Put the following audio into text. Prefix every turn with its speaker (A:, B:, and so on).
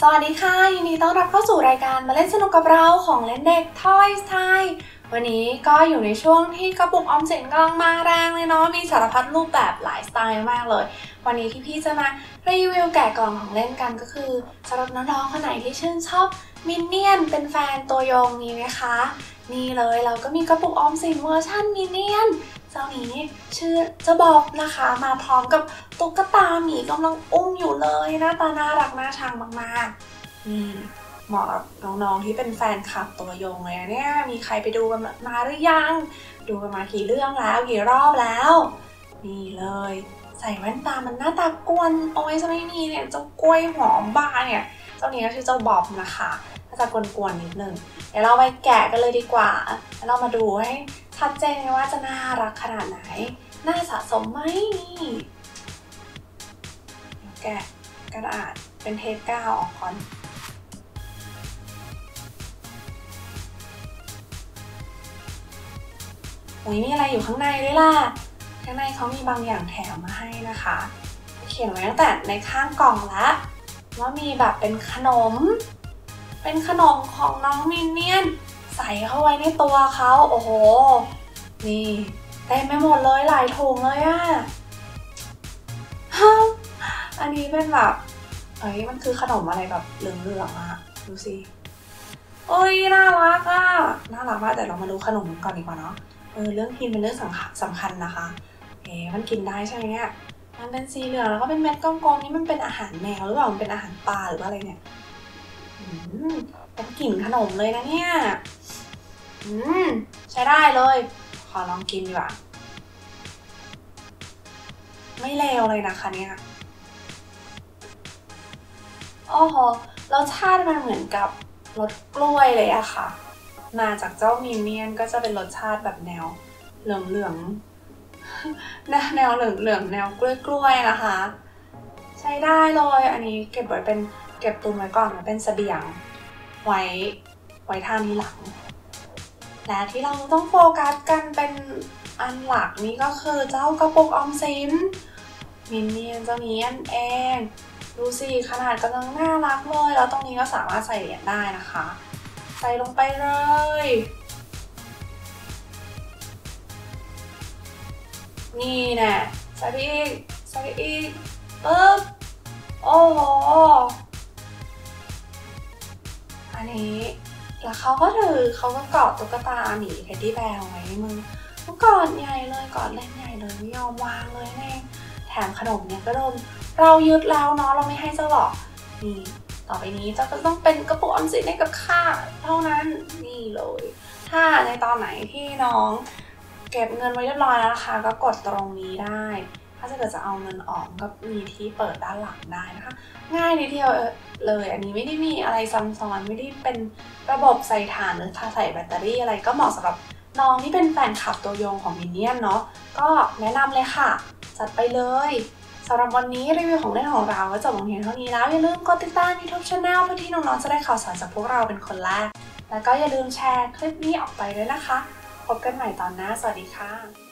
A: สวัสดีค่ะ ยินดีต้อนรับเข้าสู่รายการมาเล่นสนุกกับเราของเล่นเด็ก Toys Thai วันนี้ก็อยู่ในช่วงที่กระปุกออมสินกำลังมาแรงเลยเนาะมีสารพัดรูปแบบหลายสไตล์มากเลย วันนี้ที่พี่จะมารีวิวแกะกล่องของเล่นกันก็คือสำหรับน้องๆคนไหนที่ชื่นชอบมินเนี่ยนเป็นแฟนตัวยงนี้ไหมคะนี่เลยเราก็มีกระปุกออมสินเวอร์ชันมินเนี่ยน จ้านี้ชื่อเจะบอกนะคะ มาพร้อมกับตุ๊กตาหมีกำลังอุ้มอยู่เลยหน้าตาน่ารักน่าชังมากๆนี่เหมาะกับน้องๆที่เป็นแฟนคลับตัวยงเลยเนี่ยมีใครไปดูกันมาหรือยัง ดูกันมากี่เรื่องแล้วกี่รอบแล้ว นี่เลย ใส่แว่นตามันหน้าตากวนโอ้ยจะไม่มีเนี่ยเจ้ากล้วยหอมบ้าเนี่ยเจ้านี้ก็ชื่อเจ้าบอบนะคะ จะกวนๆนิดนึงเดี๋ยวเราไปแกะกันเลยดีกว่าแล้วเรามาดูให้ชัดเจนว่าจะน่ารักขนาดไหน น่าสะสมไหมนี่แกะกระดาษเป็นเทปกาวออกก่อนอุ้ยมีอะไรอยู่ข้างในด้วยล่ะ ข้างในเขามีบางอย่างแถมมาให้นะคะ เขียนไว้ตั้งแต่ในข้างกล่องแล้วว่ามีแบบเป็นขนม เป็นขนมของน้องมินเนี่ยน ใส่เข้าไว้ในตัวเขาโอ้โห นี่เต็มไปหมดเลยหลายถุงเลยอะฮะอันนี้เป็นแบบเอ้ยมันคือขนมอะไรแบบเหลืองๆอะดูสิเอ้ยน่ารักอะน่ารักมากแต่เรามาดูขนมกันก่อนดีกว่าเนาะเออเรื่องกินเป็นเรื่องสำคัญสำคัญนะคะเอ๊มันกินได้ใช่ไหมเนี่ยมันเป็นสีเหลืองแล้วก็เป็นเม็ดกลมๆนี่มันเป็นอาหารแมวหรือเปล่ามันเป็นอาหารปลาหรือว่าอะไรเนี่ย อืมเป็นกลิ่นขนมเลยนะเนี่ย อืม ใช้ได้เลย ขอลองกินดีกว่า ไม่เลวเลยนะคะเนี่ย โอ้โห รสชาติมันเหมือนกับรสกล้วยเลยอะค่ะ มาจากเจ้ามินเนี่ยนก็จะเป็นรสชาติแบบแนวเหลืองเหลืองๆ แนวแนวเหลืองเหลืองๆแนวกล้วยกล้วยๆ นะคะ ใช้ได้เลย อันนี้เก็บไว้เป็น เก็บตุนไว้ก่อนเป็นเสบียง ไว้ไว้ทานทีหลัง และที่เราต้องโฟกัสกันเป็นอันหลักนี้ก็คือเจ้ากระปุกออมสินมินเนี่ยนเจ้านี้นั่นเอง ดูสิขนาดกำลังน่ารักเลย แล้วตรงนี้ก็สามารถใส่เหรียญได้นะคะ ใส่ลงไปเลยนี่แน่ใส่ไปอีกใส่ไปอีกปึ๊บโอ้โห เขาก็ถือเขาก็กอดตุ๊กตาหมีเท็ดดี้แบร์ไว้ในมือก็กอดใหญ่เลยกอดเล่นใหญ่เลยไม่ยอมวางเลยแม่งแถมขนมเนี่ยก็โดนเรายึดแล้วเนาะเราไม่ให้เจ้าหรอกนี่ต่อไปนี้เจ้าก็ต้องเป็นกระปุกออมสินให้กับข้าเท่านั้นนี่เลย ถ้าในตอนไหนที่น้องเก็บเงินไว้เรียบร้อยแล้วนะคะ ก็กดตรงนี้ได้ ถ้าจะเกิดจะเอาเงินออกก็มีที่เปิดด้านหลังได้นะคะ ง่ายนิดเดียวเลย อันนี้ไม่ได้มีอะไรซับซ้อนไม่ได้เป็นระบบใส่ถ่านหรือใส่แบตเตอรี่อะไรก็เหมาะสำหรับน้องที่เป็นแฟนคลับตัวยงของมินเนี่ยนเนาะก็แนะนำเลยค่ะ จัดไปเลยสำหรับวันนี้รีวิวของเล่นของเราก็จบลงเพียงเท่านี้แล้ว อย่าลืมกดติดตาม YouTube Channel เพื่อที่น้องๆจะได้ข่าวสารจากพวกเราเป็นคนแรก แล้วก็อย่าลืมแชร์คลิปนี้ออกไปด้วยนะคะ พบกันใหม่ตอนหน้า สวัสดีค่ะ